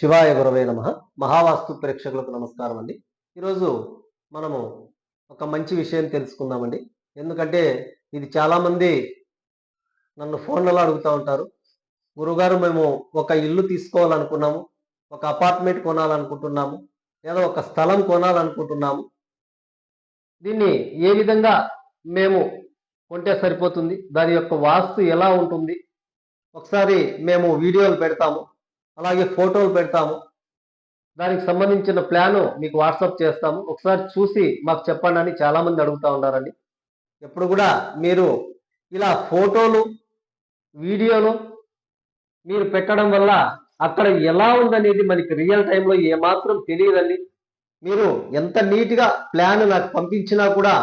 శివాయ గురవే నమ. మహావాస్తు ప్రేక్షకులకు నమస్కారం అండి. ఈరోజు మనము ఒక మంచి విషయం తెలుసుకుందామండి. ఎందుకంటే ఇది చాలామంది నన్ను ఫోన్లలో అడుగుతూ ఉంటారు. గురుగారు మేము ఒక ఇల్లు తీసుకోవాలనుకున్నాము ఒక అపార్ట్మెంట్ కొనాలనుకుంటున్నాము లేదా ఒక స్థలం కొనాలనుకుంటున్నాము. దీన్ని ఏ విధంగా మేము కొంటే సరిపోతుంది? దాని యొక్క వాస్తు ఎలా ఉంటుంది? ఒకసారి మేము వీడియోలు పెడతాము. అలాగే ఫోటోలు పెడతాము. దానికి సంబంధించిన ప్లాను మీకు వాట్సాప్ చేస్తాము. ఒకసారి చూసి మాకు చెప్పండి అని చాలామంది అడుగుతూ ఉన్నారండి. ఎప్పుడు కూడా మీరు ఇలా ఫోటోలు వీడియోలు మీరు పెట్టడం వల్ల అక్కడ ఎలా ఉందనేది మనకి రియల్ టైంలో ఏమాత్రం తెలియదండి. మీరు ఎంత నీట్గా ప్లాన్ నాకు పంపించినా కూడా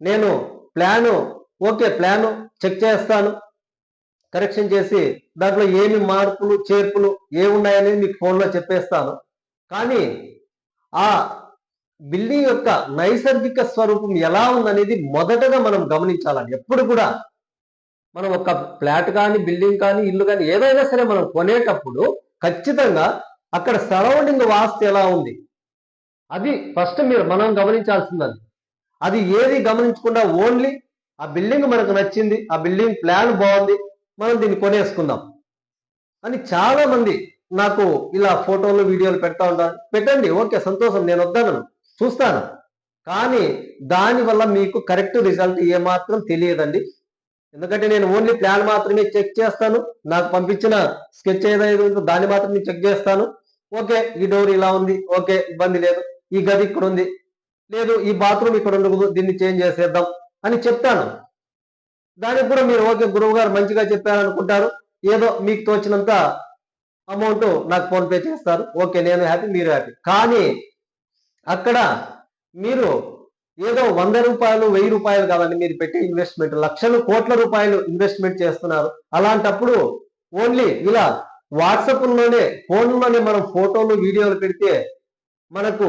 నేను ప్లాను ఓకే ప్లాను చెక్ చేస్తాను. కరెక్షన్ చేసి దాంట్లో ఏమి మార్పులు చేర్పులు ఏమున్నాయనేది మీకు ఫోన్లో చెప్పేస్తాను. కానీ ఆ బిల్డింగ్ యొక్క నైసర్గిక స్వరూపం ఎలా ఉందనేది మొదటగా మనం గమనించాలని ఎప్పుడు కూడా మనం ఒక ఫ్లాట్ కానీ బిల్డింగ్ కానీ ఇల్లు కానీ ఏదైనా సరే మనం కొనేటప్పుడు ఖచ్చితంగా అక్కడ సరౌండింగ్ వాస్తు ఎలా ఉంది? అది ఫస్ట్ మీరు మనం గమనించాల్సిందని అది ఏది గమనించకుండా ఓన్లీ ఆ బిల్డింగ్ మనకు నచ్చింది ఆ బిల్డింగ్ ప్లాన్ బాగుంది మనం దీన్ని కొనేసుకుందాం. అని చాలా మంది నాకు ఇలా ఫోటోలు వీడియోలు పెడతా ఉంటారు. పెట్టండి ఓకే సంతోషం నేను వద్దాను చూస్తాను. కానీ దానివల్ల మీకు కరెక్ట్ రిజల్ట్ ఏమాత్రం తెలియదండి. ఎందుకంటే నేను ఓన్లీ ప్లాన్ మాత్రమే చెక్ చేస్తాను. నాకు పంపించిన స్కెచ్ ఏదైతే ఉందో దాన్ని మాత్రమే చెక్ చేస్తాను. ఓకే ఈ డోర్ ఇలా ఉంది ఓకే ఇబ్బంది లేదు. ఈ గది ఇక్కడ ఉంది లేదు ఈ బాత్రూమ్ ఇక్కడ ఉండదు దీన్ని చేంజ్ చేసేద్దాం అని చెప్తాను. దానికి కూడా మీరు ఓకే గురువు గారు మంచిగా చెప్పారనుకుంటారు. ఏదో మీకు తోచినంత అమౌంట్ నాకు ఫోన్ పే చేస్తారు. ఓకే నేను హ్యాపీ మీరు హ్యాపీ. కానీ అక్కడ మీరు ఏదో వంద రూపాయలు వెయ్యి రూపాయలు కాదండి మీరు పెట్టే ఇన్వెస్ట్మెంట్ లక్షలు కోట్ల రూపాయలు ఇన్వెస్ట్మెంట్ చేస్తున్నారు. అలాంటప్పుడు ఓన్లీ ఇలా వాట్సాప్లోనే ఫోన్లోనే మనం ఫోటోలు వీడియోలు పెడితే మనకు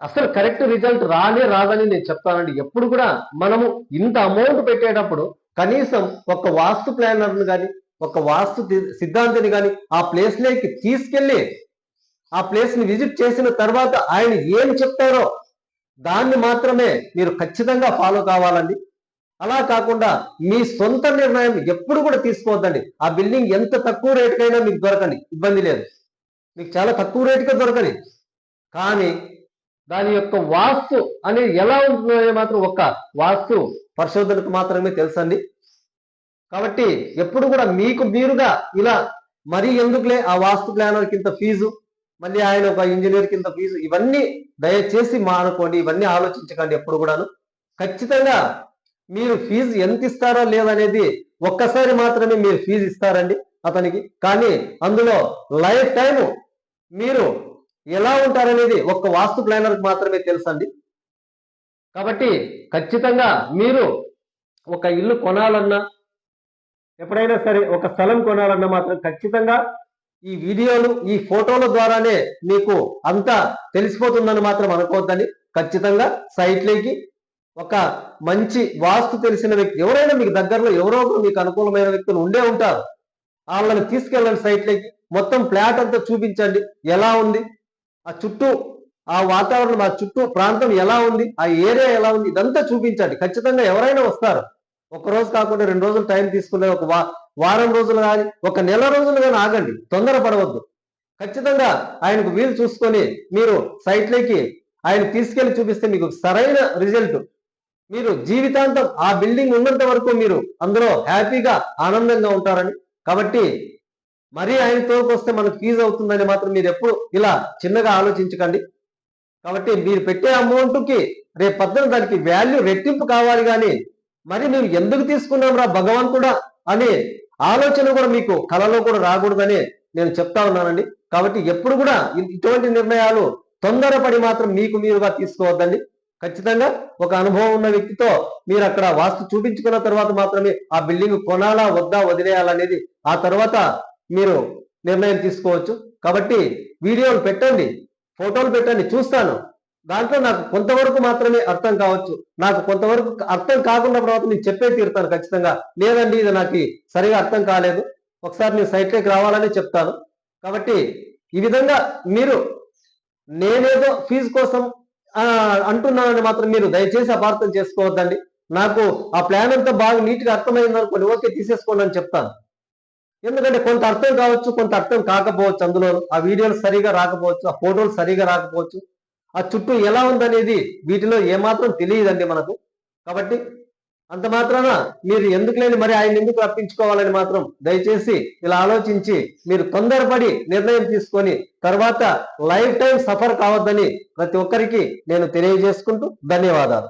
అసలు కరెక్ట్ రిజల్ట్ రానే రాదని నేను చెప్తానండి. ఎప్పుడు కూడా మనము ఇంత అమౌంట్ పెట్టేటప్పుడు కనీసం ఒక వాస్తు ప్లానర్ని కానీ ఒక వాస్తు సిద్ధాంతిని కానీ ఆ ప్లేస్లోకి తీసుకెళ్ళి ఆ ప్లేస్ని విజిట్ చేసిన తర్వాత ఆయన ఏం చెప్తారో దాన్ని మాత్రమే మీరు ఖచ్చితంగా ఫాలో కావాలండి. అలా కాకుండా మీ సొంత నిర్ణయం ఎప్పుడు కూడా తీసుకోవద్దండి. ఆ బిల్డింగ్ ఎంత తక్కువ రేటుకైనా మీకు దొరకని ఇబ్బంది లేదు. మీకు చాలా తక్కువ రేటుకే దొరకని కానీ దాని యొక్క వాస్తు అనేది ఎలా ఉంటుందో మాత్రం ఒక్క వాస్తు పరిశోధనకు మాత్రమే తెలుసండి. కాబట్టి ఎప్పుడు కూడా మీకు మీరుగా ఇలా మరీ ఎందుకులే ఆ వాస్తు ప్లానర్ కింద ఫీజు మళ్ళీ ఆయన ఒక ఇంజనీర్ కింద ఫీజు ఇవన్నీ దయచేసి మానుకోండి ఇవన్నీ ఆలోచించకండి ఎప్పుడు కూడాను. ఖచ్చితంగా మీరు ఫీజు ఎంత ఇస్తారో లేదనేది ఒక్కసారి మాత్రమే మీరు ఫీజు ఇస్తారండి అతనికి. కానీ అందులో లైఫ్ టైం మీరు ఎలా ఉంటారనేది ఒక్క వాస్తు ప్లానర్కి మాత్రమే తెలుసండి. కాబట్టి ఖచ్చితంగా మీరు ఒక ఇల్లు కొనాలన్నా ఎప్పుడైనా సరే ఒక స్థలం కొనాలన్నా మాత్రం ఖచ్చితంగా ఈ వీడియోలు ఈ ఫోటోల ద్వారానే మీకు అంతా తెలిసిపోతుందని మాత్రం అనుకోవద్దండి ఖచ్చితంగా సైట్లోకి ఒక మంచి వాస్తు తెలిసిన వ్యక్తి ఎవరైనా మీకు దగ్గరలో ఎవరో మీకు అనుకూలమైన వ్యక్తులు ఉండే ఉంటారు. వాళ్ళని తీసుకెళ్ళండి సైట్లోకి. మొత్తం ఫ్లాట్ అంతా చూపించండి. ఎలా ఉంది? ఆ చుట్టూ ఆ వాతావరణం ఆ చుట్టూ ప్రాంతం ఎలా ఉంది ఆ ఏరియా ఎలా ఉంది ఇదంతా చూపించండి ఖచ్చితంగా ఎవరైనా వస్తారు. ఒక రోజు కాకుండా రెండు రోజులు టైం తీసుకునే ఒక వా వారం రోజులు కానీ ఒక నెల రోజులు కానీ ఆగండి. తొందరపడవద్దు. ఖచ్చితంగా ఆయనకు వీలు చూసుకొని మీరు సైట్లోకి ఆయన తీసుకెళ్ళి చూపిస్తే మీకు సరైన రిజల్ట్. మీరు జీవితాంతం ఆ బిల్డింగ్ ఉన్నంత వరకు మీరు అందులో హ్యాపీగా ఆనందంగా ఉంటారని. కాబట్టి మరీ ఆయన తోకొస్తే వస్తే మనకు ఫీజు అవుతుందని మాత్రం మీరు ఎప్పుడు ఇలా చిన్నగా ఆలోచించకండి. కాబట్టి మీరు పెట్టే అమౌంట్కి రేపు పద్దన దానికి వాల్యూ రెట్టింపు కావాలి కానీ మరి మేము ఎందుకు తీసుకున్నాం రా భగవంతుడా అనే ఆలోచన కూడా మీకు కలలో కూడా రాకూడదని నేను చెప్తా ఉన్నానండి. కాబట్టి ఎప్పుడు కూడా ఇటువంటి నిర్ణయాలు తొందరపడి మాత్రం మీకు మీరుగా తీసుకోవద్దండి. ఖచ్చితంగా ఒక అనుభవం ఉన్న వ్యక్తితో మీరు అక్కడ వాస్తు చూపించుకున్న తర్వాత మాత్రమే ఆ బిల్డింగ్ కొనాలా వద్దా వదిలేయాలనేది ఆ తర్వాత మీరు నిర్ణయం తీసుకోవచ్చు. కాబట్టి వీడియోలు పెట్టండి ఫోటోలు పెట్టండి చూస్తాను. దాంట్లో నాకు కొంతవరకు మాత్రమే అర్థం కావచ్చు. నాకు కొంతవరకు అర్థం కాకుండా తర్వాత నేను చెప్పే తీరుతాను ఖచ్చితంగా. లేదండి ఇది నాకు సరిగా అర్థం కాలేదు. ఒకసారి నేను సైట్లోకి రావాలని చెప్తాను. కాబట్టి ఈ విధంగా మీరు నేనేదో ఫీజు కోసం అంటున్నానని మాత్రం మీరు దయచేసి అపార్థం చేసుకోవద్దండి. నాకు ఆ ప్లాన్ అంతా బాగా నీట్గా అర్థమైంది అనుకోండి ఓకే తీసేసుకోండి అని చెప్తాను. ఎందుకంటే కొంత అర్థం కావచ్చు కొంత అర్థం కాకపోవచ్చు అందులో. ఆ వీడియోలు సరిగా రాకపోవచ్చు ఆ ఫోటోలు సరిగా రాకపోవచ్చు. ఆ చుట్టూ ఎలా ఉందనేది వీటిలో ఏమాత్రం తెలియదండి మనకు. కాబట్టి అంత మాత్రాన మీరు ఎందుకు లేని మరి ఆయన ఎందుకు రప్పించుకోవాలని మాత్రం దయచేసి ఇలా ఆలోచించి మీరు తొందరపడి నిర్ణయం తీసుకొని తర్వాత లైఫ్ టైం సఫర్ కావద్దని ప్రతి ఒక్కరికి నేను తెలియజేసుకుంటూ ధన్యవాదాలు.